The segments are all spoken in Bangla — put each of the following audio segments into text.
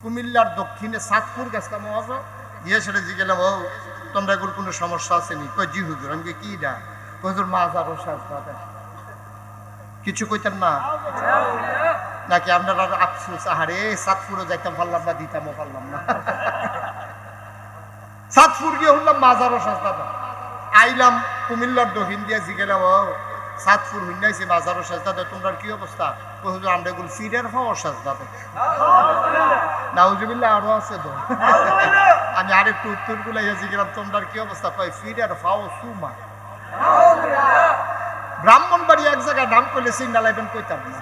কুমিল্লার দক্ষিণে সাতপুর গেছিলাম অবশ্য গিয়ে সেটা জিগেলাম ও, তোমরা এগুলো কোনো সমস্যা আসেনি কই জি হুজুর, আমি কি কই হুজুর মাছ আরও কিছু কইতেন না নাকি আপনারা আফসোস, আহারে সাতপুরও যাইতাম, পারলাম না, দিতামও পারলাম না। সাতপুর গিয়ে হলাম মাজারও সাজদাদা আইলাম কুমিল্লার দক্ষিণ দিয়ে জিগেলাম ও সাতপুর হুন্নাইছে মাজারও সাজদাদা তোমরা কি অবস্থা? হুজুর, আমরা এগুলো ফিরের হওয়ার সাজদাদা নাউজুবিল্লাহ আরও আছে তো। আমি আরেকটু উত্তরগুলো ইয়াজি গেলাম তোমরা কি অবস্থা? কয় ফিরের ফাও সুমা। ব্রাহ্মণ বাড়ি এক জায়গায় নাম করলে সিঙ্গা লাইবেন কইতাম না।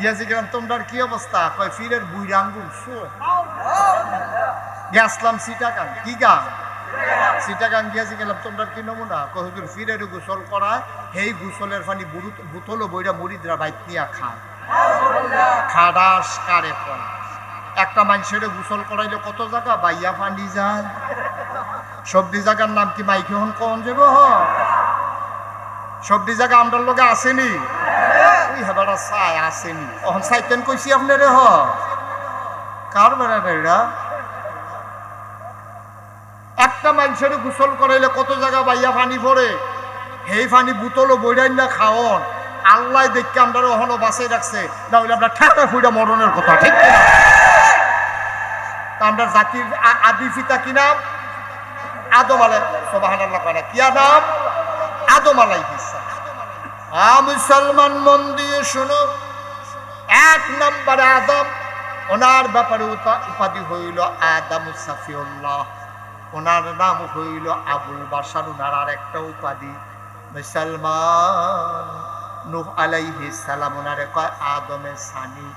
ইয়াজি গেলাম তোমরা কি অবস্থা? কয় ফিরের বুইরাঙ্গুল, সু। গেছলাম সিটাগাং কি গান? সিটাগাং গিয়াছি গেলাম। তোমরা কি নমুনা? কয় হুজুর ফিরের গোসল করায় সেই গোসলের পানি বুতলো বইরা মুড়িদরা বাইক নিয়া খায় খাডাস কারে ফল একটা মানুষের গোসল করাইলে কত জায়গা বাইয়া পানি যায়। সবজি জায়গার নাম কি মাইকে হন কন যাব হ সবজি জায়গা আমরার লগে আসেনি ওই হেবাটা চাই আসেনি অহন সাইতেন কইছি আপনারে হ? কার বেড়া একটা মানুষের গোসল করাইলে কত জায়গা বাইয়া পানি পড়ে? সেই পানি বুতলো বইরাই না, খাওয়ন। আল্লাহ দেখকে আমরা ওহনো বাসাই রাখছে। না হইলে আমরা ঠেকা ফুইটা মরণের কথা, ঠিক আমরা জাতির আদি পিতা কি নাম? আদম আলাই সোবাহান আল্লাহ কয় না নাম? আদম আলাই আ মুসলমান মন দিয়ে শুনো, এক নম্বরে আদম, ওনার ব্যাপারে উপাধি হইল আদম সাফিউল্লাহ। ওনার নাম হইল আবুল বাসার ওনার আর একটা উপাধি মুসলমান। নূহ আলাইহি সালাম, ওনারে কয় আদমে সানি,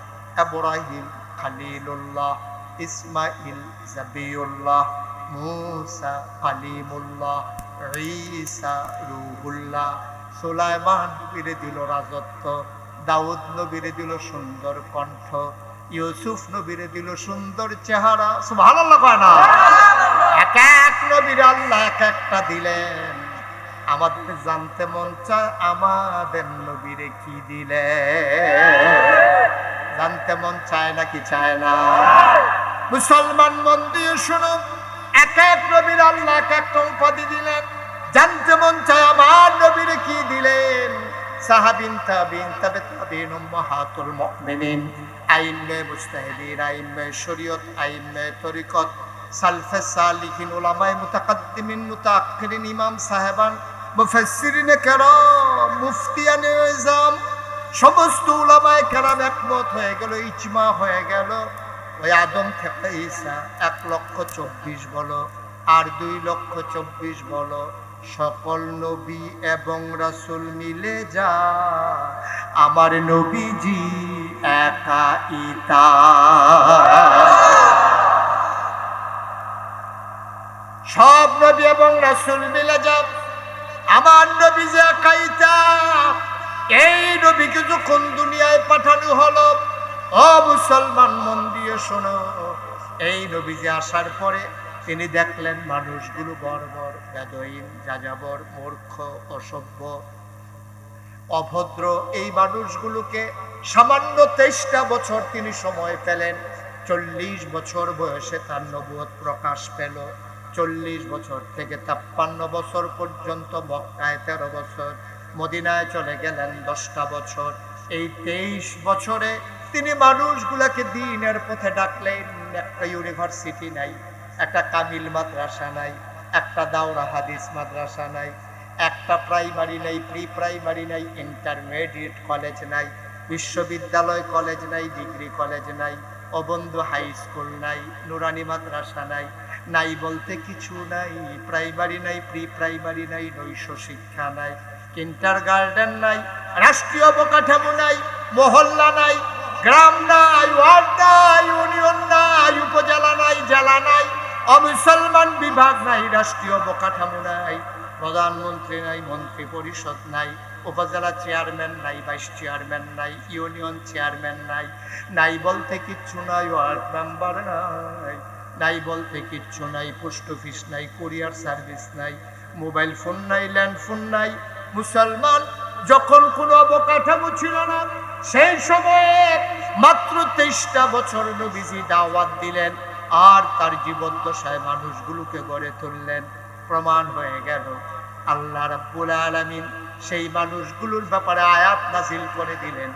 ইব্রাহিম খালিলুল্লাহ ইসমাইল জাবিউল্লাহ, মুসা কালিমুল্লাহ, ঈসা রুহুল্লাহ। সুলাইমান নবীরে দিল রাজত্ব, দাউদ নবীরে দিল সুন্দর কণ্ঠ, ইউসুফ নবীরে দিল সুন্দর চেহারা। সুবহানাল্লাহ কয় না? এক এক নবীর আল্লাহ এক একটা দিলেন। আমাদের জানতে মন চায় আমাদের নবীরে কি দিলে জানতে মন চায় না কি চায় না? মুসলমান মন দিয়ে শুনো এক এক নবীর আল্লাহ এক একটা উপাধি দিলেন। জানতে মন চায় আমার নবীরে কি দিলেন। সাহাবিন তাবিন, তাবে তাবিন উম্মাহাতুল মুমিনিন। আইনে মুস্তাহিদিন আইনে শরীয়ত আইনে তরিকত। সালফে সালিহিন উলামায়ে মুতাকাদ্দিমিন মুতাআখিরিন ইমাম সাহেবান, মুফাসসিরিনে কেরাম, মুফতিয়ানে ইজাম, সমস্ত উলামায়ে কেরাম একমত হয়ে গেল, ইজমা হয়ে গেল। ওই আদম থেকে ঈসা এক লক্ষ চব্বিশ বলো, আর দুই লক্ষ চব্বিশ বলো, সকল নবী এবং রাসূল মিলে যা, আমার নবীজি একা ইতা সব নবী এবং রাসুল মিলে যাব আমার নবী যে একাইতা, এই নবীকে যখন দুনিয়ায় পাঠানো হলো। ও মুসলমান মন দিয়ে শোনো, এই নবী যে আসার পরে তিনি দেখলেন মানুষগুলো বর্বর বেদইন যাযাবর, মূর্খ, অসভ্য, অভদ্র। এই মানুষগুলোকে সামান্য তেইশটা বছর তিনি সময় পেলেন। চল্লিশ বছর বয়সে তার নবুয়ত প্রকাশ পেল। চল্লিশ বছর থেকে ছাপ্পান্ন বছর পর্যন্ত মক্কায় তেরো বছর, মদিনায় চলে গেলেন দশটা বছর। এই তেইশ বছরে তিনি মানুষগুলাকে দিনের পথে ডাকলেন, একটা ইউনিভার্সিটি নাই, একটা কামিল মাদ্রাসা নাই, একটা দাওরা হাদিস মাদ্রাসা নাই, একটা প্রাইমারি নাই প্রি প্রাইমারি নাই ইন্টারমিডিয়েট কলেজ নাই, বিশ্ববিদ্যালয় কলেজ নাই ডিগ্রি কলেজ নাই, অবন্ধু হাই স্কুল নাই, নুরানি মাদ্রাসা নাই নাই বলতে কিছু নাই প্রাইমারি নাই প্রি প্রাইমারি নাই, নৈশ শিক্ষা নাই কিন্টার গার্ডেন নাই, রাষ্ট্রীয় অবকাঠামো নাই, মহল্লা নাই, গ্রাম নাই, ওয়ার্ড নাই, ইউনিয়ন নাই, উপজেলা নাই, জেলা নাই, অমুসলমান বিভাগ নাই, রাষ্ট্রীয় অবকাঠামো নাই, প্রধানমন্ত্রী নাই মন্ত্রী পরিষদ নাই, উপজেলা চেয়ারম্যান নাই ভাইস চেয়ারম্যান নাই, ইউনিয়ন চেয়ারম্যান নাই নাই বলতে কিচ্ছু নাই ওয়ার্ড মেম্বার নাই। নাই বলতে কিচ্ছু নাই, পোস্ট অফিস নাই, কুরিয়ার সার্ভিস নাই, মোবাইল ফোন নাই, ল্যান্ড ফোন নাই। মুসলমান যখন কোনো অবকাঠামো ছিল না, সেই সময়ে মাত্র তেইশটা বছর নবীজি দাওয়াত দিলেন আর তার জীবদ্দশায় মানুষগুলোকে গড়ে তুললেন। প্রমাণ হয়ে গেল, আল্লাহ রাব্বুল আলামিন সেই মানুষগুলোর ব্যাপারে আয়াত নাজিল করে দিলেন।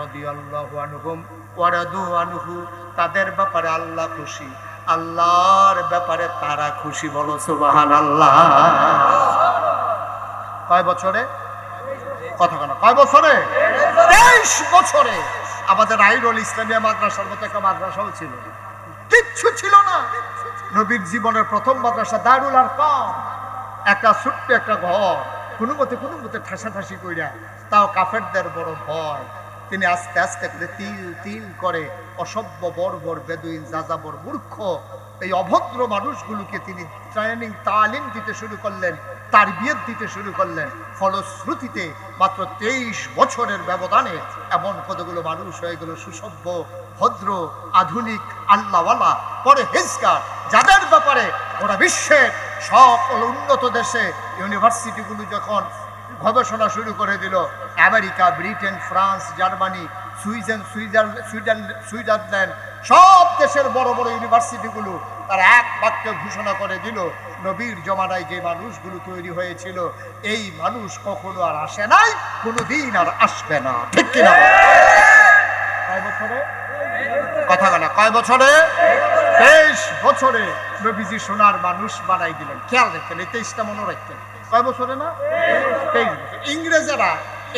রাদিয়াল্লাহু আনহুম ওয়া রাদু আনহু, তাদের ব্যাপারে আল্লাহ খুশি। আল্লাহর ব্যাপারে তারা খুশি বলো, সুবহানাল্লাহ। কয় বছরে? কথা কেন, কয় বছরে? তেইশ বছরে। আমাদের আইরুল ইসলামিয়া মাদ্রাসার মতো একটা মাদ্রাসাও ছিল। কিচ্ছু ছিল না। নবীর জীবনের প্রথম মাদ্রাসা দারুল আর কম একটা ছোট্ট একটা ঘর। কোনো মতে কোনো মতে ঠাসাঠাসি কইরা, তাও কাফেরদের বড় ভয়। তিনি আস্তে আস্তে করে তিল তিল করে অসভ্য, বর্বর, বেদুইন, যাযাবর মূর্খ। এই অভদ্র মানুষগুলোকে তিনি ট্রেনিং তালিম দিতে শুরু করলেন তার বিয়ের দিতে শুরু করলেন। ফলশ্রুতিতে মাত্র তেইশ বছরের ব্যবধানে এমন কতগুলো মানুষ হয়ে গেল সুসভ্য, ভদ্র, আধুনিক, আল্লাহওয়ালা পরে হেজগার যাদের ব্যাপারে ওরা বিশ্বের সকল উন্নত দেশে ইউনিভার্সিটিগুলো যখন গবেষণা শুরু করে দিল, আমেরিকা, ব্রিটেন, ফ্রান্স, জার্মানি সুইজেন সুইজারল্যান্ড সুইডেন সুইজারল্যান্ড সব দেশের বড় বড় ইউনিভার্সিটিগুলো তারা এক বাক্যে ঘোষণা করে দিল, নবীর জমানায় যে মানুষগুলো তৈরি হয়েছিল, এই মানুষ কখনো আর আসে নাই কোনো দিন আর আসবে না। ঠিক কিনা কয় বছরে? কথা বলা কয় বছরে? তেইশ বছরে নবীজি সোনার মানুষ বানাই দিলেন। খেয়াল রাখতেন এই তেইশটা মনে রাখতেন কয় বছরে না? তেইশ বছর। ইংরেজেরা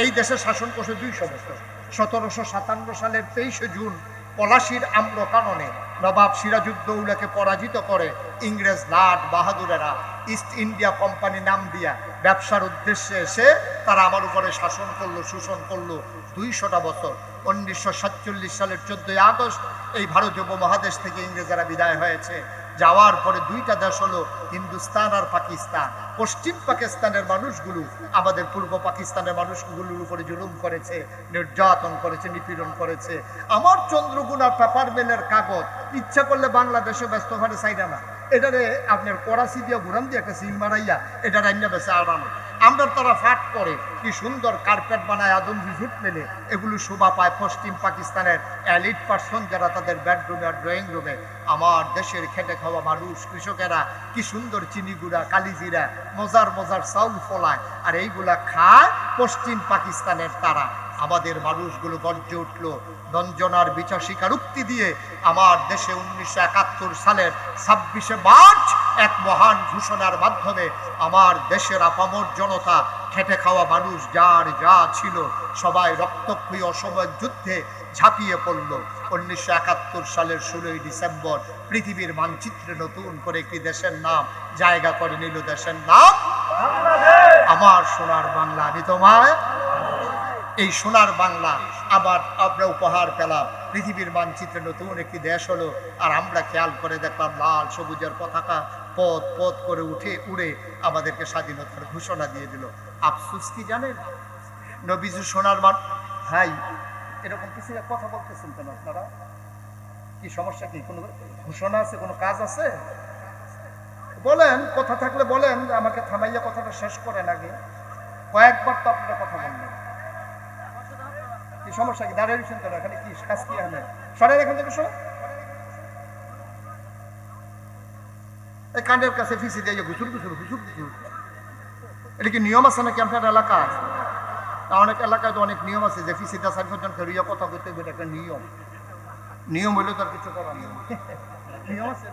এই দেশে শাসন করছে দুইশো বছর। সতেরোশো সাতান্ন সালের তেইশে জুন পলাশির আম্র কারণে নবাব সিরাজউদ্দৌলাকে পরাজিত করে ইংরেজ লাট বাহাদুরেরা ইস্ট ইন্ডিয়া কোম্পানি নাম দিয়া ব্যবসার উদ্দেশ্যে এসে তারা আমার উপরে শাসন করল, শোষণ করল দুইশোটা বছর। উনিশশো সাতচল্লিশ সালের চোদ্দই আগস্ট এই ভারত উপমহাদেশ থেকে ইংরেজরা বিদায় হয়েছে। যাওয়ার পরে দুইটা দেশ হলো হিন্দুস্তান আর পাকিস্তান। পশ্চিম পাকিস্তানের মানুষগুলো আমাদের পূর্ব পাকিস্তানের মানুষগুলোর উপরে জুলুম করেছে, নির্যাতন করেছে, নিপীড়ন করেছে। আমার চন্দ্রগুণার পেপার মেলের কাগজ, ইচ্ছা করলে বাংলাদেশে ব্যস্ত ঘরে চাইনা না। এটারে আপনার করাচি দিয়ে ঘুরান দিয়ে একটা সিল মারাইয়া এটা রান্না বেছে আড়ানো। আমরা তারা ফাট করে কি সুন্দর কার্পেট বানায় আদম রিজুট মেলে। এগুলো শোভা পায় পশ্চিম পাকিস্তানের অ্যালিট পার্সন যারা তাদের বেডরুমে আর ড্রয়িং রুমে আমার দেশের খেটে খাওয়া মানুষ, কৃষকেরা কি সুন্দর চিনি গুঁড়া কালিজিরা, মজার মজার চাউল ফলায়। আর এইগুলা খায় পশ্চিম পাকিস্তানের তারা। আমাদের মানুষগুলো গর্জে উঠল দঞ্জনার বিচার স্বীকারোক্তি দিয়ে আমার দেশে উনিশশো একাত্তর সালের ছাব্বিশে মার্চ এক মহান ঘোষণার মাধ্যমে আমার দেশের আপামর জনতা খেটে খাওয়া মানুষ যার যা ছিল সবাই রক্তক্ষয়ী অসময়ের যুদ্ধে ঝাঁপিয়ে পড়ল। উনিশশো একাত্তর সালের ষোলোই ডিসেম্বর পৃথিবীর মানচিত্রে নতুন করে একটি দেশের নাম জায়গা করে নিল দেশের নাম? আমার সোনার বাংলা আমি তোমায় এই সোনার বাংলা আবার আমরা উপহার পেলাম। পৃথিবীর মানচিত্রে নতুন একটি দেশ হলো। আর আমরা খেয়াল করে দেখলাম লাল সবুজের পতাকা পথ পথ করে উঠে উড়ে আমাদেরকে স্বাধীনতার ঘোষণা দিয়ে দিল। আফসুস কি জানেন? নবীজু সোনার মান ভাই, এরকম কিছু কথা বলতেছেন কেন আপনারা? কি সমস্যা কি? কোনো ঘোষণা আছে? কোনো কাজ আছে? বলেন, কথা থাকলে বলেন, আমাকে থামাইয়া কথাটা শেষ করেন আগে। কয়েকবার তো আপনারা কথা বললেন। কি সমস্যা? কি দাঁড়িয়ে রয়েছেন কেন? এখানে কি কাজ কি এখানে সরেন এখান থেকে সরে এই কাণ্ডের কাছে ফিসি দিয়ে এটা কি নিয়ম আছে নাকি আপনার এলাকা? তা অনেক এলাকায় তো অনেক নিয়ম আছে যে ফেরিয়া কথা হবে এটা একটা নিয়ম। নিয়ম হইলে তার কিছু করার নিয়ম আছে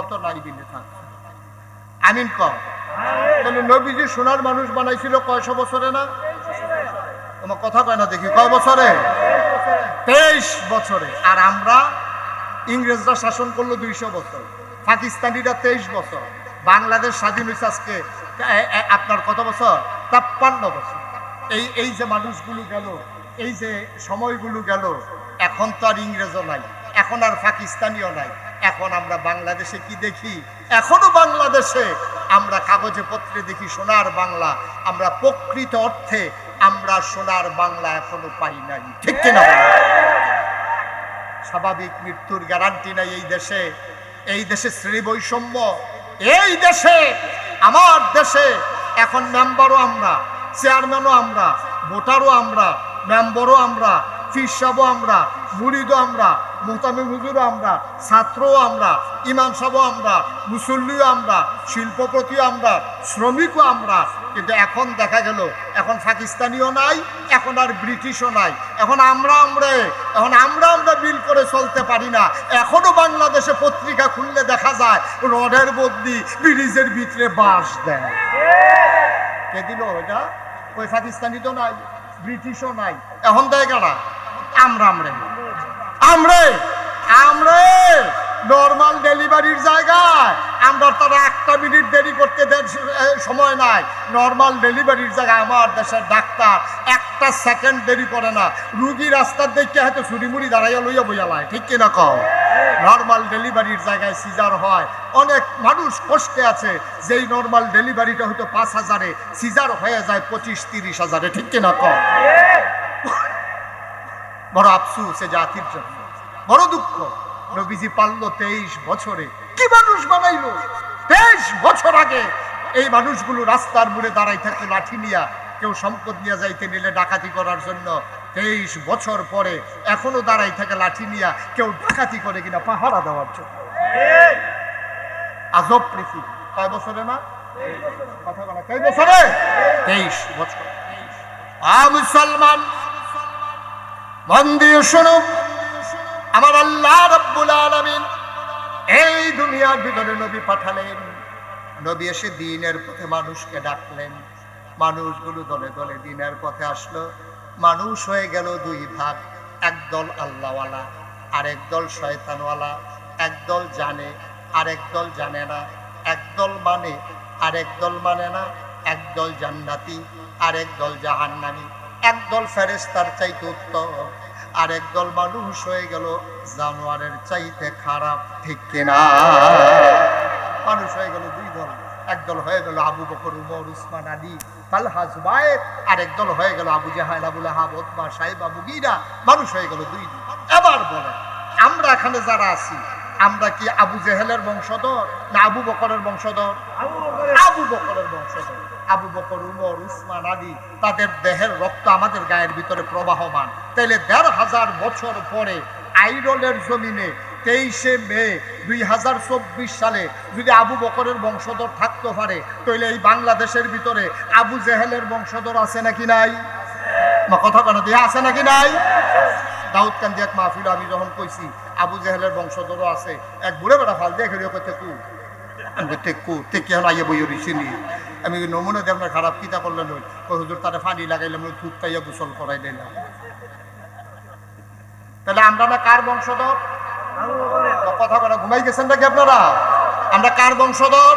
অত নাই বিলে থাক। আমিন কর তাহলে নবীজি সোনার মানুষ বানাইছিল কয়শো বছরে না? তোমার কথা কয় না দেখি, কয় বছরে? তেইশ বছরে। আর আমরা ইংরেজরা শাসন করল দুইশো বছর, পাকিস্তানিরা তেইশ বছর, বাংলাদেশ স্বাধীন হয়েছে আজকে আপনার কত বছর? ছাপ্পান্ন বছর। এই এই যে মানুষগুলো গেল, এই যে সময়গুলো গেল, এখন তো আর ইংরেজও নাই, এখন আর পাকিস্তানিও নাই, এখন আমরা বাংলাদেশে কি দেখি? এখনও বাংলাদেশে আমরা কাগজে পত্রে দেখি সোনার বাংলা, আমরা প্রকৃত অর্থে আমরা সোনার বাংলা এখনও পাই নাই। ঠিক কিনা স্বাভাবিক মৃত্যুর গ্যারান্টি নাই এই দেশে। এই দেশে শ্রেণি বৈষম্য এই দেশে, আমার দেশে এখন মেম্বারও আমরা চেয়ারম্যানও আমরা ভোটারও আমরা মেম্বারও আমরা ফিরসাবও আমরা মুরিদও আমরা মুহতামি হুজুরও আমরা, ছাত্রও আমরা, ইমাম সাহও আমরা, মুসল্লিও আমরা, শিল্পপতিও আমরা, শ্রমিকও আমরা কিন্তু এখন দেখা গেল, এখন পাকিস্তানিও নাই, এখন আর ব্রিটিশও নাই। এখন আমরা আমরা, এখন আমরা আমরা বিল করে চলতে পারি না। এখনও বাংলাদেশে পত্রিকা খুললে দেখা যায়, রডের বদলি ব্রিটিশের ভিতরে বাস দেয়। কে দিল ওইটা ওই পাকিস্তানি তো নাই, ব্রিটিশও নাই। এখন দেয় কারা? আমরা আমরা। আমরা আমরা। নর্মাল ডেলিভারির জায়গায়। আমরা তারা একটা মিনিট দেরি করতে সময় নাই। নর্মাল ডেলিভারির জায়গায় আমার দেশের ডাক্তার একটা সেকেন্ড দেরি করে না। রুগী রাস্তার দেখে হয়তো ছুরিমুড়ি দাঁড়াইয়া লইয়া বইয়ালায় ঠিক কিনা কও? নর্মাল ডেলিভারির জায়গায় সিজার হয়। অনেক মানুষ কষ্টে আছে। যেই নর্মাল ডেলিভারিটা হয়তো পাঁচ হাজারে সিজার হয়ে যায় পঁচিশ, তিরিশ হাজারে। ঠিক কিনা কও? বড় আফসুস এ জাতির জন্য। বড় দুঃখ। নবীজি পারল তেইশ বছরে। কি মানুষ বানাইলো? তেইশ বছর আগে এই মানুষগুলো রাস্তার মুড়ে দাঁড়াই থাকতো লাঠি নিয়া কেউ সম্পদ নিয়ে যাইতে নিলে ডাকাতি করার জন্য তেইশ বছর পরে এখনও দাঁড়াই থাকে, লাঠি নিয়া কেউ ডাকাতি করে কিনা পাহারা দেওয়ার জন্য। আজব পৃথিবী কয় বছরে না কথা বলা কয় বছরে? তেইশ বছর। মন দিয়ে শোনো আমার আল্লাহ রব্বুল আলামিন এই দুনিয়ার ভিতরে নবী পাঠালেন। নবী এসে দিনের পথে মানুষকে ডাকলেন। মানুষগুলো দলে দলে দিনের পথে আসলো। মানুষ হয়ে গেল দুই ভাগ, একদল আল্লাহওয়ালা, আরেক দল শয়তানওয়ালা, একদল জানে, আরেক দল জানে না। একদল মানে আরেক দল মানে না, একদল জান্নাতি, আরেক দল জাহান্নামী। একদল ফেরেস্তার চাইতে উত্তম। আর একদল মানুষ হয়ে গেল, জানোয়ারের চাইতে খারাপ ঠিক কিনা? মানুষ হয়ে গেল দুই দল। একদল হয়ে গেল আবু বকর, উমর, উসমান, আলী, তালহা, জুবায়ের। আর একদল হয়ে গেল আবু জাহাল আবুল আহাব ওতমা সাহেব, আবু গিরা। মানুষ হয়ে গেল দুই দল। এবার বলেন, আমরা এখানে যারা আছি আমরা কি আবু জেহেলের বংশধর না আবু বকরের বংশধর? আবু বকরের। বংশধর। আবু বকর উমর উসমান আলী তাদের দেহের রক্ত আমাদের গায়ের ভিতরে প্রবাহমান। তাইলে দেড় হাজার বছর পরে আইরলের জমিনে তেইশে মে দুই হাজার চব্বিশ সালে যদি আবু বকরের বংশধর থাকতে পারে তাহলে এই বাংলাদেশের ভিতরে আবু জেহেলের বংশধর আছে নাকি নাই? কথা কেন দিয়ে আছে নাকি নাই? দাউদ কান্দি এক মাহফিল আমি যখন কইছি, আবু জেহেলের বংশধরও আছে। এক বুড়ে বেড়া ফাল দিয়ে করতে কু। টেকু টেকি এখন আইয়া বই রিসিনি আমি নমুনা খারাপ কিতা করলেন ওই। কই, হুজুর গোসল করাই তাহলে আমরা না কার বংশধর? কথা কথা ঘুমাই গেছেন নাকি আপনারা? আমরা কার বংশধর?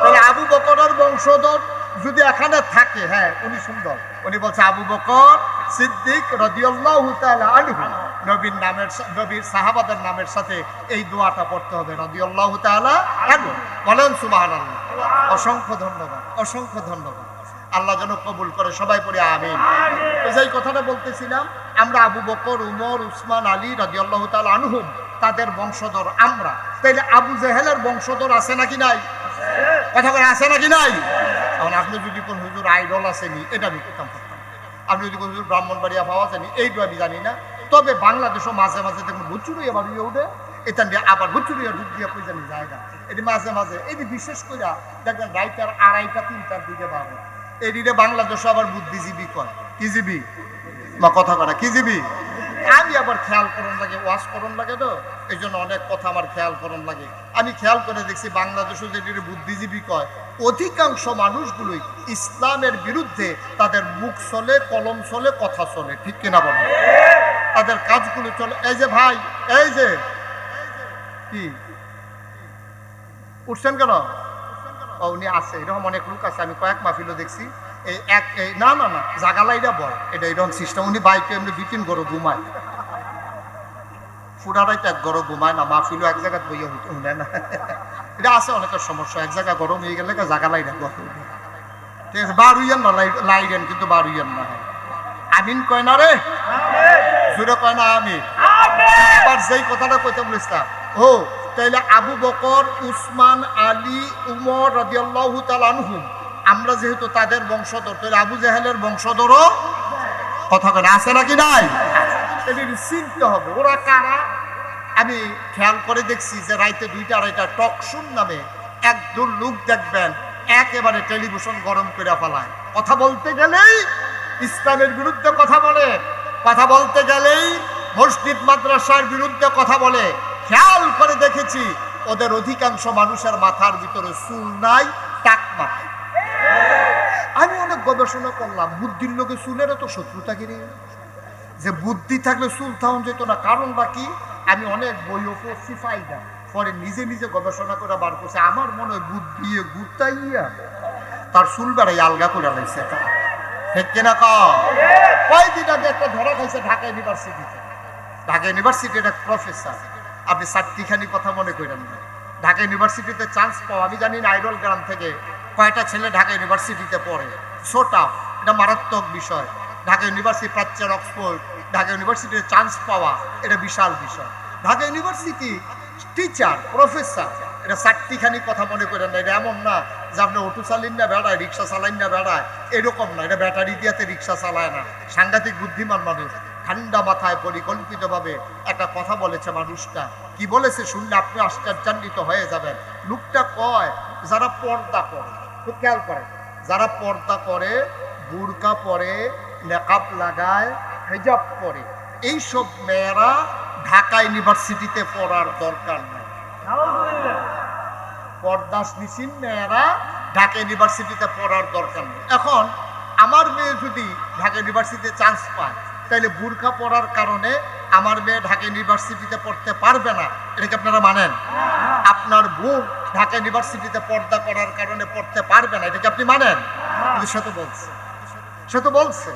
তাহলে আবু বকরের বংশধর যদি এখানে থাকে হ্যাঁ উনি সুন্দর। উনি বলছে, আবু বকর সিদ্দিক রদিয়াল্লাহু তাআলা আনহু। নবীর নামের নবীর সাহাবাদের নামের সাথে এই দোয়াটা পড়তে হবে রদিয়াল্লাহু তাআলা আনহু। বলেন সুবহানাল্লাহ। অসংখ্য ধন্যবাদ অসংখ্য ধন্যবাদ। আল্লাহ যেন কবুল করে সবাই পড়ে আমিন। তো যেই কথাটা বলতেছিলাম আমরা আবু বকর উমর উসমান আলী রাজিয়াল্লাহ তাল আনহুম তাদের বংশধর আমরা। তাইলে আবু জেহেলের বংশধর আছে নাকি নাই? কথা বলে আছে নাকি নাই? এখন আপনি যদি কোন হুজুর আইডল আসেনি এটা আমি করতাম আপনি যদি কোনো ব্রাহ্মণ ব্রাহ্মণবাড়িয়া পাওয়া জানি এইটা আমি জানি না। তবে বাংলাদেশও মাঝে মাঝে দেখুন ভুচুরি আবার ইয়ে উঠে, এটা দিয়ে আবার ভুচুরি দিয়ে জানি জায়গা। এটি মাঝে মাঝে, এটি বিশেষ করে দেখবেন রাইটার আড়াইটা, তিনটার দিকে বাড়ে। এটিতে বাংলাদেশ আবার বুদ্ধিজীবী কয়। কি জীবী? বা কথা কটা কিজিবি আমি আবার খেয়াল করুন লাগে ওয়াশ করুন লাগে তো। এই জন্য অনেক কথা আমার খেয়াল করুন লাগে। আমি খেয়াল করে দেখছি বাংলাদেশে যেটি বুদ্ধিজীবী কয়, অধিকাংশ মানুষগুলোই ইসলামের বিরুদ্ধে তাদের মুখ চলে, কলম চলে, কথা চলে, ঠিক কিনা বলে তাদের কাজগুলো চলে। এই যে ভাই, এই যে। কি? উঠছেন কেন? উনি আছে, এরকম অনেক লোক আছে, আমি কয়েক মাহফিলও দেখছি। এক না না না বয়। এটা এরকম সিস্টেম উনি বাইকে এমনি গরু ঘুমায়। ফুটারাইতে এক গরু ঘুমায় না এক জায়গায় বইয়া না। এটা আছে অনেকের সমস্যা, এক জায়গায় গরম হয়ে গেলে গরম ঠিক আছে, বার হইয়েন না কিন্তু বার হইয়েন না। আমিন কয় না রে? জুড়ে কয় না আমি আবার যেই কথাটা কইতে বলিসটা ও, তাইলে আবু বকর, উসমান, আলী, উমর রাদিয়াল্লাহু তাআলা আনহুম। আমরা যেহেতু তাদের বংশধর, তাহলে আবু জাহেলের বংশধরও কথা কেন আছে নাকি নাই? এদের চিনতে হবে, ওরা কারা? আমি খেয়াল করে দেখছি যে রাইতে দুইটা আড়াইটা টক শুন নামে একদল লোক দেখবেন, একেবারে টেলিভিশন গরম করে ফেলায়। কথা বলতে গেলেই ইসলামের বিরুদ্ধে কথা বলে, কথা বলতে গেলেই মসজিদ, মাদ্রাসার বিরুদ্ধে কথা বলে। খেয়াল করে দেখেছি, ওদের অধিকাংশ মানুষের মাথার ভিতরে চুল নাই, টাক অনেক গবেষণা করলাম, বুদ্ধির লোকে চুলের তো শত্রুতা কিনে যে বুদ্ধি থাকলে সুলতান যেত না কারণ বাকি আমি অনেক বইও পড়ছি না পরে নিজে নিজে গবেষণা করে বার করছে, আমার মনে হয় বুদ্ধি গুতাইয়া তার চুল বেড়াই আলগা করে লাইছে তা। ঠিক কিনা কয়দিন আগে একটা ধরা খাইছে ঢাকা ইউনিভার্সিটিতে ঢাকা ইউনিভার্সিটির এক প্রফেসর আপনি চারটিখানি কথা মনে করেন না। ঢাকা ইউনিভার্সিটিতে চান্স পাওয়া আমি জানি না আইডল গ্রাম থেকে কয়টা ছেলে ঢাকা ইউনিভার্সিটিতে পড়ে? সোটা এটা মারাত্মক বিষয়। ঢাকা ইউনিভার্সিটি প্রাচ্যের অক্সফোর্ড, ঢাকা ইউনিভার্সিটিতে চান্স পাওয়া, এটা বিশাল বিষয়। ঢাকা ইউনিভার্সিটি টিচার, প্রফেসর, এটা চারটিখানি কথা মনে করেন না, এটা এমন না যে আপনি অটো চালিন না, বেড়ায়, রিক্সা চালাইন না, বেড়ায়, এরকম না, এটা ব্যাটারি দিয়াতে রিক্সা চালায় না। সাংঘাতিক বুদ্ধিমান মানুষ, ঠান্ডা মাথায় পরিকল্পিতভাবে একটা কথা বলেছে মানুষটা। কি বলেছে শুনলে আপনি আশ্চর্যান্বিত হয়ে যাবেন। লোকটা কয়, যারা পর্দা করে খুব খেয়াল করে। যারা পর্দা করে বুরকা পরে মেকআপ লাগায়, হেজাব পরে, এইসব মেয়েরা ঢাকা ইউনিভার্সিটিতে পড়ার দরকার নাই। পর্দাসনিসীন মেয়েরা ঢাকা ইউনিভার্সিটিতে পড়ার দরকার নেই। এখন আমার মেয়ে যদি ঢাকা ইউনিভার্সিটিতে চান্স পায় তাহলে বুরখা পড়ার কারণে আমার মেয়ে ঢাকা ইউনিভার্সিটিতে পড়তে পারবে না এটাকে আপনারা মানেন? আপনার বোন ঢাকা ইউনিভার্সিটিতে পর্দা করার কারণে পড়তে পারবে না এটাকে আপনি মানেন? সে তো বলছে, সে তো বলছে,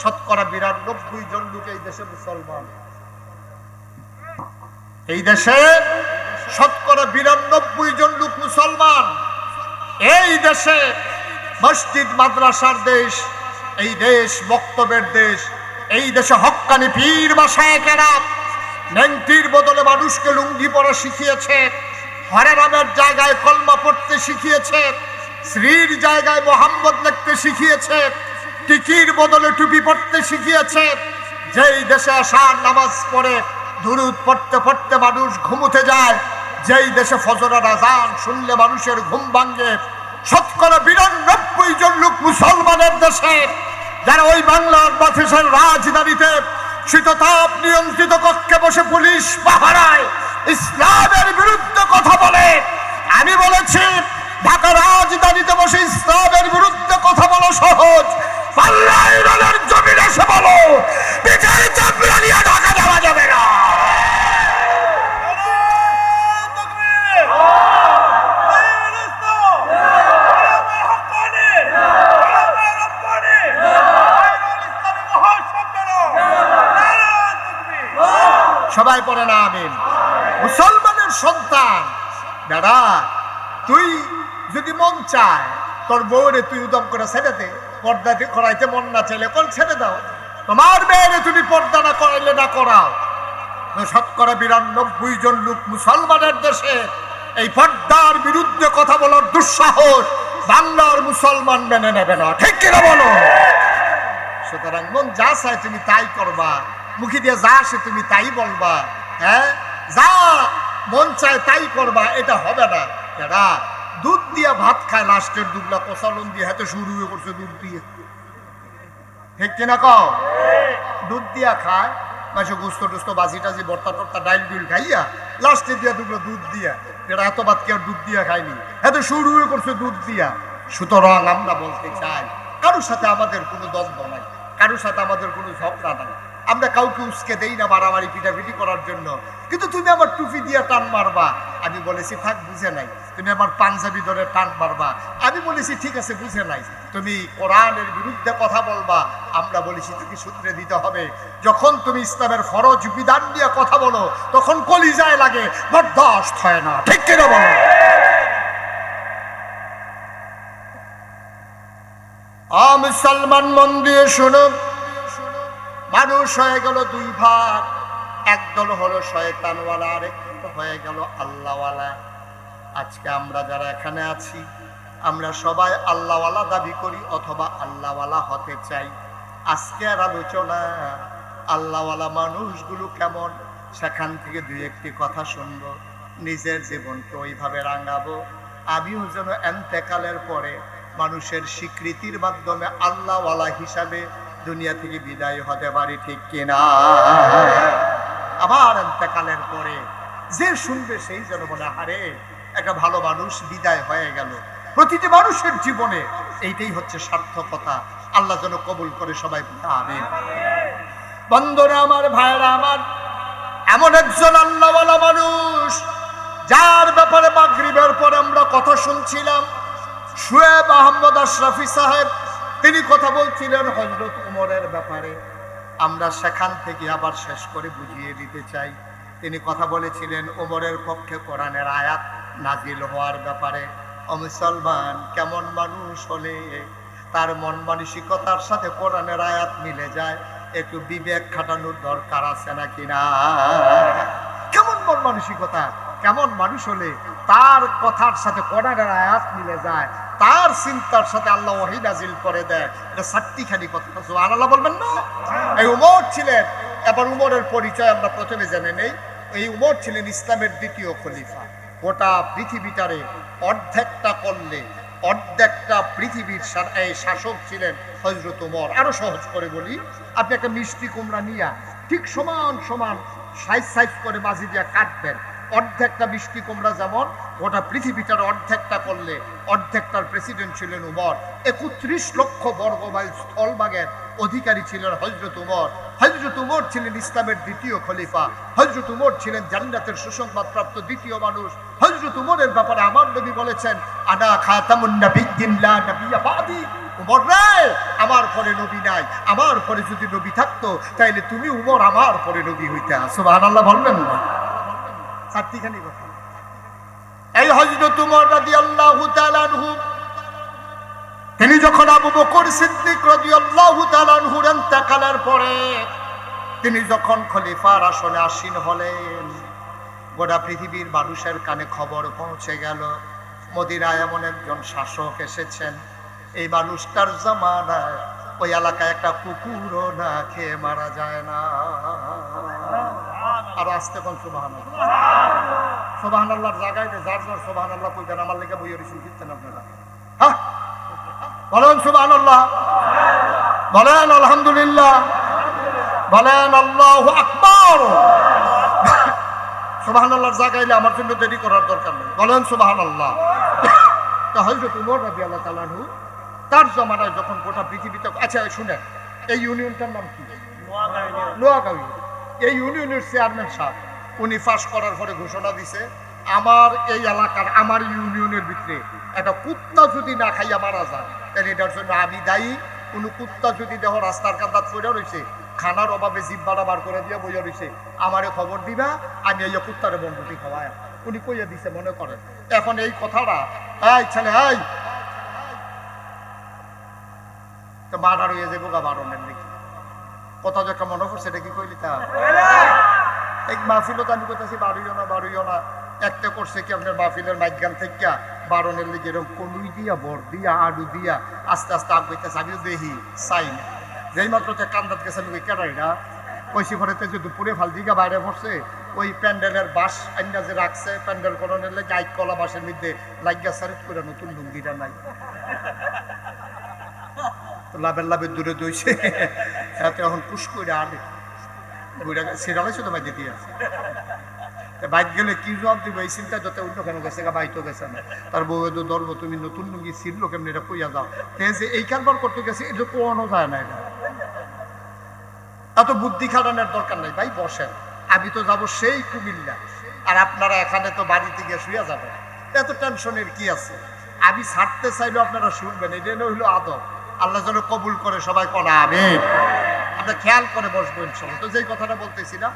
শতকরা বিরানব্বই জন লোক এই দেশে মুসলমান। এই দেশে শতকরা বিরানব্বই জন লোক মুসলমান। এই দেশে মসজিদ, মাদ্রাসার দেশ, এই দেশ বক্তব্যের দেশ এই দেশে হক্কানি পীর বাসায় কেনা নেংটির বদলে মানুষকে লুঙ্গি পরা শিখিয়েছে। হরে রামের জায়গায় কলমা পড়তে শিখিয়েছে। শ্রীর জায়গায় মোহাম্মদ লিখতে শিখিয়েছে। টিকির বদলে টুপি পড়তে শিখিয়েছে। যেই দেশে আসার নামাজ পড়ে, দুরুদ পড়তে পড়তে মানুষ ঘুমুতে যায়। যেই দেশে ফজরের আজান শুনলে মানুষের ঘুম ভাঙ্গে শতকরা বিরানব্বই জন লোক মুসলমানের দেশে। যারা ওই বাংলার বাতিসের রাজধানীতে শীততাপ নিয়ন্ত্রিত কক্ষে বসে পুলিশ পাহারায় ইসলামের বিরুদ্ধে কথা বলে, আমি বলেছি, ঢাকা রাজধানীতে বসে ইসলামের বিরুদ্ধে কথা বলো সহজ। পাল্লাই জমিন এসে বলো বিজয় চাপড়া নিয়ে ঢাকা যাওয়া যাবে না। সবাই পড়ে না, আমিন। মুসলমানের সন্তান দাদা তুই যদি মন চায়, তোর বউরে তুই উদম করে ছেড়ে দে পর্দা দিয়ে করাইতে মন না চাইলে কোন ছেড়ে দাও। তোমার মেয়েরে তুমি পর্দা না করাইলে না করাও। শতকরা বিরানব্বই জন লোক মুসলমানের দেশে এই পর্দার বিরুদ্ধে কথা বলার দুঃসাহস বাংলার মুসলমান মেনে নেবে না। ঠিক কিনা বলো? সুতরাং মন যা চায় তুমি তাই করবা। মুখে দিয়ে যা আসে তুমি তাই বলবা হ্যাঁ? যা মন চায় তাই করবা, এটা হবে না। এরা দুধ দিয়ে ভাত খায় লাস্টের দুগলা কষালন দিয়ে হাতে শুরু করছে দুধ দিয়ে। ঠিক কিনা কও? দুধ দিয়া খায়, মাসে গুস্ত টুস্ত, বাজি টাজি, বর্তা টর্তা, ডাইল ডুইল খাইয়া, লাস্টে দিয়া দুগুলো দুধ দিয়া। এটা এত বাদ কেউ দুধ দিয়া খায়নি? এত শুরু করছে দুধ দিয়া। সুতরাং আমরা বলতে চাই, কারোর সাথে আমাদের কোনো দ্বন্দ্ব নাই, কারোর সাথে আমাদের কোনো ঝগড়া নাই। আমরা কাউকে উস্কে দেই না মারামারি পিটাপিটি করার জন্য। কিন্তু তুমি আমার টুপি দিয়ে টান মারবা। আমি বলেছি, থাক, বুঝে নাই। তুমি আমার পাঞ্জাবি ধরে টান মারবা। আমি বলেছি, ঠিক আছে, বুঝে নাই। তুমি কোরআনের বিরুদ্ধে কথা বলবা। আমরা বলেছি তুমি সূত্রে দিতে হবে। যখন তুমি ইসলামের ফরজ বিধান নিয়ে কথা বলো, তখন কলিজায় লাগে, বরদাস্ত হয় না। ঠিক কিনা বলো? আ মুসলমান মন দিয়ে শুনুন মানুষ হয়ে গেল দুই ভাগ। একদল হলো শয়তানওয়ালা আরেক হয়ে গেল আল্লাহওয়ালা। আজকে আমরা যারা এখানে আছি, আমরা সবাই আল্লাহওয়ালা দাবি করি অথবা আল্লাহওয়ালা হতে চাই। আজকে আর আলোচনা, আল্লাহওয়ালা মানুষগুলো কেমন? সেখান থেকে দুই একটি কথা শুনব, নিজের জীবনকে ওইভাবে রাঙাবো। আমিও যেন এন্তেকালের পরে মানুষের স্বীকৃতির মাধ্যমে আল্লাহওয়ালা হিসাবে দুনিয়া থেকে বিদায় হতে পারি ঠিক কিনা? আবার এন্তেকালের পরে যে শুনবে সেই যেন বলে, আরে, একটা ভালো মানুষ বিদায় হয়ে গেল। প্রতিটি মানুষের জীবনে এইটাই হচ্ছে সার্থকতা। আল্লাহ যেন কবুল করে সবাই আমিন। বন্ধুরা আমার ভাইরা আমার, এমন একজন আল্লাহওয়ালা মানুষ, যার ব্যাপারে মাগরিবের পরে আমরা কথা শুনছিলাম, শুয়েব আহমদ আশরাফি সাহেব। তিনি কথা বলছিলেন হজরত উমরের ব্যাপারে। আমরা সেখান থেকে আবার শেষ করে বুঝিয়ে দিতে চাই। তিনি কথা বলেছিলেন ওমরের পক্ষে কোরআনের আয়াত নাজিল হওয়ার ব্যাপারে। মুসলমান, কেমন মানুষ হলে তার মন মানসিকতার সাথে কোরআনের আয়াত মিলে যায়? একটু বিবেক খাটানোর দরকার আছে নাকি না? কেমন মন মানসিকতা? কেমন মানুষ হলে তার কথার সাথে কোরআনের আয়াত মিলে যায়, তার চিন্তার সাথে আল্লাহ ওয়াহি নাজিল করে দেয়। এটা সাতটিখানি কথা। আর আল্লাহ বলবেন না? এই উমর ছিলেন, এবার উমরের পরিচয় আমরা প্রথমে জেনে নেই। এই উমর ছিলেন ইসলামের দ্বিতীয় খলিফা। গোটা পৃথিবীটারে অর্ধেকটা করলে অর্ধেকটা পৃথিবীর শাসক ছিলেন হজরত উমর। আরও সহজ করে বলি, আপনি একটা মিষ্টি কুমড়া নিয়া ঠিক সমান সমান সাইজ সাইজ করে মাঝি দিয়ে কাটবেন। অর্ধেকটা মিষ্টি কুমড়া যেমন, গোটা পৃথিবীটার অর্ধেকটা করলে অর্ধেকটার প্রেসিডেন্ট ছিলেন উমর। একত্রিশ লক্ষ বর্গ মাইল স্থলভাগের অধিকারী ছিলেন হজরত উমর। হজরত উমর ছিলেন ইসলামের দ্বিতীয় খলিফা। হজরত উমর ছিলেন জান্নাতের সুসংবাদ প্রাপ্ত দ্বিতীয় মানুষ। হজরত উমরের ব্যাপারে আমার নবী বলেছেন, আনা খাতামুন নাবিয়্যিন লা বাদি। উমর রে, আমার পরে নবী নাই। আমার পরে যদি নবী থাকতো, তাইলে তুমি উমর আমার পরে নবী হইতে। সুবহানাল্লাহ, বলবেন না? চারটিখানি কথা এই হজরত তিনি যখন আবু বকর সিদ্দিক রাদিয়াল্লাহু তাআলা আনহুর পরে তিনি যখন খলিফার আসনে আসীন হলেন, গোটা পৃথিবীর মানুষের কানে খবর পৌঁছে গেল, মদিনায় এমন একজন শাসক এসেছেন। এই মানুষটার জামানায় ওই এলাকায় একটা কুকুরও না খেয়ে মারা যায় না। আর আসতে কোন সুবাহান সোবাহান আল্লাহর জায়গায় যে যার যার সোবাহান আল্লাহ কইতেন আমার লেগে বই রিসিভ দিতেন আপনারা। হ্যাঁ বলেন সুবাহান আল্লাহ বলেন আলহামদুলিল্লাহ। বলেন আল্লাহ আকবর। সোবাহান আল্লাহর জায়গায় আমার জন্য দেরি করার দরকার নেই। বলেন সুবাহান আল্লাহ তা হজরত উমর রাবি আল্লাহ তালানহু তার জমানায় যখন গোটা পৃথিবীতে আচ্ছা শুনেন এই ইউনিয়নটার নাম কি? নোয়াগাঁও এই ইউনিয়নের চেয়ারম্যান সাহেব, উনি পাশ করার পরে ঘোষণা দিছে, আমার এই এলাকার, আমার ইউনিয়নের ভিতরে একটা কুত্তা যদি না খাইয়া মারা যায়, তাহলে এটার জন্য আমি দায়ী। কোনো কুত্তা যদি দেহ রাস্তার কান্দাত পড়ে রয়েছে খানার অভাবে জিব্বাটা বার করে দিয়ে বইয়া রয়েছে আমারে খবর দিবা, আমি এই কুত্তারে বন্ধুটি খাওয়ায় উনি কইয়া দিছে, মনে করেন। এখন এই কথাটা, এই ছেলে, এই! তো মার্ডার হয়ে যাব গা বারণের নাকি কথা যে একটা মনে এটা কি কইলি তা? এক আমি কোথাছি বাড়িও না না। একটা করছে কি আপনার মাহফিলের থেকে বারণের লিগে এরকম কলুই দিয়া, বর দিয়া, আলু দিয়া, আস্তে আস্তে আগাইতেছে আমিও দেখি চাই না। যেই মাত্র কান্দাত গেছে না? কইসি ঘরেতে যে দুপুরে ফাল দিকে বাইরে পড়ছে, ওই প্যান্ডেলের বাস আইনা যে রাখছে, প্যান্ডেল করণের লেগে কলা বাসের মধ্যে লাগিয়া সারিত করে নতুন লুঙ্গিটা নাই। লাভের লাভের দূরে দইছে। এতে এখন পুষ করে সিরালাইছে তো বাইতে দিয়ে আছে। বাইক গেলে কি এই চিন্তা অন্য কেন গেছে বাইতো গেছে না। তার বউ তো ধরব, তুমি নতুন লুঙ্গি এটা কইয়া যাও। তে এই কারবার করতে গেছে এটা কোয়ানো যায় না এটা। এত বুদ্ধি খাটানোর দরকার নাই, ভাই বসেন। আমি তো যাব সেই কুমিল্লা। আর আপনারা এখানে তো বাড়িতে গিয়ে শুয়ে যাবেন। এত টেনশনের কি আছে? আমি ছাড়তে চাইলেও আপনারা শুনবেন, এটা হইল আদব। আল্লাহ যেন কবুল করে সবাই করা আমরা খেয়াল করে বসবো ইনশাল্লাহ তো যেই কথাটা বলতেছিলাম,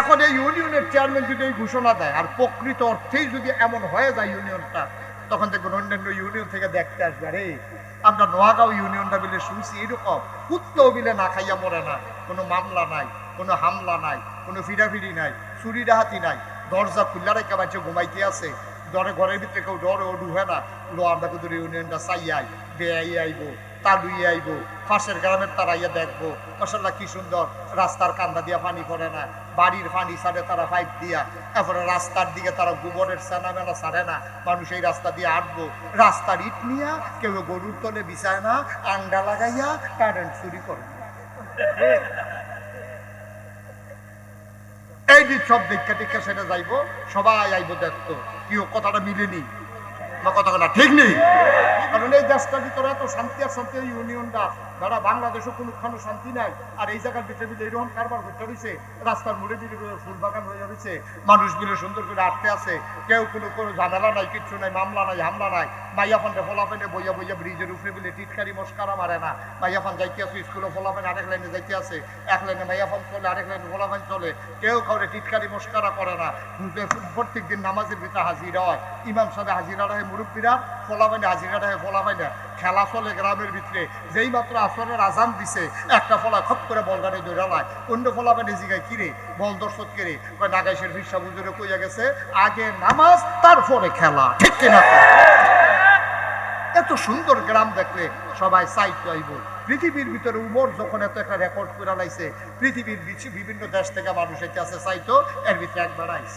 এখন এই ইউনিয়নের চেয়ারম্যান যদি এই ঘোষণা দেয়, আর প্রকৃত অর্থেই যদি এমন হয়ে যায় ইউনিয়নটা, তখন দেখবেন অন্যান্য ইউনিয়ন থেকে দেখতে আসবে, আরে, আমরা নোয়াগাঁও ইউনিয়নটা বিলে শুনছি এরকম। কুত্তাও বিলে না খাইয়া মরে না। কোনো মামলা নাই, কোনো হামলা নাই, কোনো ফিরাফিরি নাই, চুরি ডাহাতি নাই। দরজা খুল্লা রেখে বাচ্চা ঘুমাইতে আছে। ডরে ঘরের ভিতরে কেউ ডরে ও ডুবে না। লো, আমরা কিন্তু ইউনিয়নটা চাই আই, বেআই আইব। তা লুইয়ে আইব পাশের গ্রামের তারা ইয়ে দেখব। মশাল্লাহ কি সুন্দর, রাস্তার কান্দা দিয়া পানি পড়ে না। বাড়ির পানি ছাড়ে তারা পাইপ দিয়া। এরপরে রাস্তার দিকে তারা গোবরের সেনা মেলা ছাড়ে না। মানুষ এই রাস্তা দিয়ে আটবো। রাস্তার ইট নিয়া কেউ গরুর তলে বিছায় না আন্ডা লাগাইয়া কারেন্ট চুরি করে। এই যে সব দীক্ষা টিক্ষা সেটা যাইবো, সবাই আইবো দেখতো। কেউ কথাটা মিলেনি? বা কথা ঠিক নেই। কারণ এই দেশটার ভিতরে এত শান্তি আর শান্তি ইউনিয়নটা ধরা বাংলাদেশও কোনোখানে শান্তি নাই। আর এই জায়গার ভিতরে ভিতরে এরকম কারবার করতে রয়েছে রাস্তার মুড়ে দিকে ফুল বাগান হয়ে রয়েছে মানুষ মিলে সুন্দর করে আটকে আছে। কেউ কোনো কোনো ঝামেলা নাই, কিচ্ছু নাই, মামলা নাই, হামলা নাই। মাইয়া ফান্ডে ফলাফেনে বইয়া বইয়া ব্রিজের উপরে বলে টিটকারি মস্কারা মারে না। মাইয়া ফান যাইতে আছে, স্কুলে ফলাফেন আরেক লাইনে যাইতে আছে। এক লাইনে মাইয়া ফান চলে, আরেক লাইনে ফলাফেন চলে। কেউ কাউরে টিটকারি মস্কারা করে না। প্রত্যেক দিন নামাজের ভিতরে হাজিরা হয়। ইমাম সাহেব হাজিরা রাখে মুরব্বীরা ফলাফেনে হাজিরা রাখে ফলাফেনে। খেলা চলে গ্রামের ভিতরে। যেই মাত্র আসরের আজান দিছে, একটা ফলা খপ করে বলগানে দৌড়া লায় অন্য ফলাফেনে জিগায়, কিরে, বল দর্শক কিরে? নাগাইশের ফিরসা বুজুরে কইয়া গেছে, আগে নামাজ, তারপরে খেলা। ঠিক কিনা? এত সুন্দর গ্রাম দেখলে সবাই চাইতে আইব পৃথিবীর ভিতরে উমর যখন এত একটা রেকর্ড করে লাইছে, পৃথিবীর বিভিন্ন দেশ থেকে মানুষ এতে আছে, চাইতো, এর ভিতরে একবার আইস